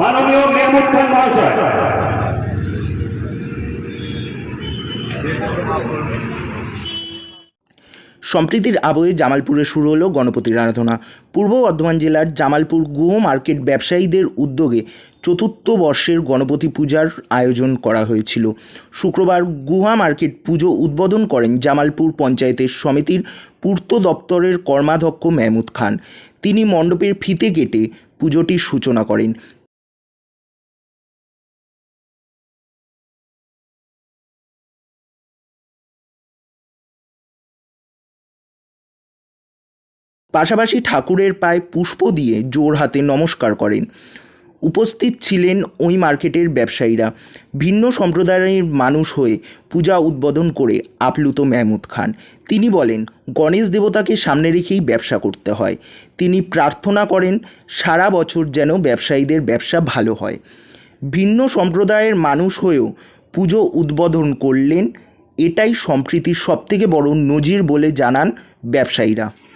মাননীয় মেহমুদ খান মহাশয়। সম্প্রীতির আবহে জামালপুরে শুরু হলো গণপতির আরাধনা। পূর্ব বর্ধমান জেলার জামালপুর গুহ মার্কেট ব্যবসায়ীদের উদ্যোগে চতুর্থ বর্ষের গণপতি পূজার আয়োজন করা হয়েছিল। শুক্রবার গুহা মার্কেট পুজো উদ্বোধন করেন জামালপুর পঞ্চায়েতের সমিতির পূর্ত দপ্তরের কর্মাধ্যক্ষ মেহমুদ খান। তিনি মণ্ডপের ফিতে কেটে পুজোটির সূচনা করেন। পাশাপাশি ঠাকুরের পায়ে পুষ্প দিয়ে জোর হাতে নমস্কার করেন। উপস্থিত ছিলেন ওই মার্কেটের ব্যবসায়ীরা। ভিন্ন সম্প্রদায়ের মানুষ হয়ে পূজা উদ্বোধন করে আপ্লুত মেহমুদ খান। তিনি বলেন, গণেশ দেবতাকে সামনে রেখেই ব্যবসা করতে হয়। তিনি প্রার্থনা করেন, সারা বছর যেন ব্যবসায়ীদের ব্যবসা ভালো হয়। ভিন্ন সম্প্রদায়ের মানুষ হয়েও পুজো উদ্বোধন করলেন, এটাই সম্প্রীতির সবথেকে বড় নজির বলে জানান ব্যবসায়ীরা।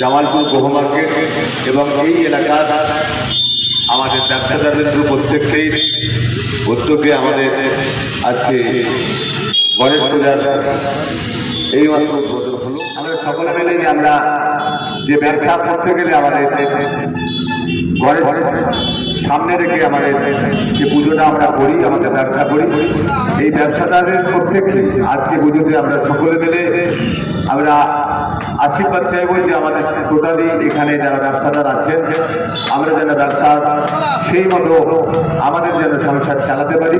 জামালপুর গহ মার্কেট এবং এই এলাকার আমাদের ব্যবসাদারদের প্রত্যেককেই প্রত্যেকে আমাদের আজকে গণেশ পূজার এই মাত্র হলো। আমরা সকলে মিলে যে আমরা যে ব্যবসা করতে গেলে আমাদের গণেশ সামনে রেখে আমাদের যে পুজোটা আমরা করি, আমাদের ব্যবসা করি, এই ব্যবসাদারের প্রত্যেকে আজকে পুজোতে আমরা সকলে মিলে আমরা আশীর্বাদ চাইব যে আমাদের টোটালি এখানে যারা ব্যবসাদার আছেন, আমরা যেন ব্যবসা সেই মতো আমাদের যেন সংসার চালাতে পারি।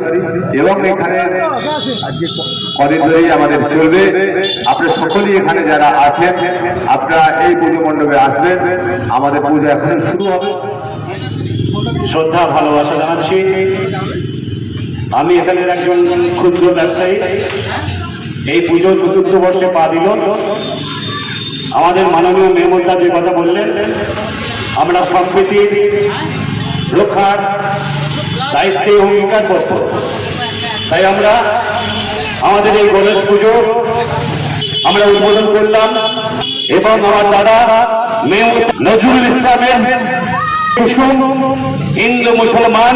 এবং এখানে কদিন ধরেই আমাদের চলবে। আপনারা সকলেই এখানে যারা আছেন, আপনারা এই পুজো মণ্ডপে আসবেন। আমাদের পুজো এখন শুরু হবে। শ্রদ্ধা, ভালোবাসা জানাচ্ছি। আমি এখানের একজন ক্ষুদ্র ব্যবসায়ী। এই পুজো চতুর্থ বর্ষে পা দিল। আমাদের মাননীয় মেহমুদা যে কথা বললেন, আমরা সম্প্রীতি রক্ষার দায়িত্বে অঙ্গীকার করত তাই আমরা আমাদের এই গণেশ পুজো আমরা উদ্বোধন করলাম এবং আমার দাদা মেয়ে নজরুল ইসলামের হিন্দু মুসলমান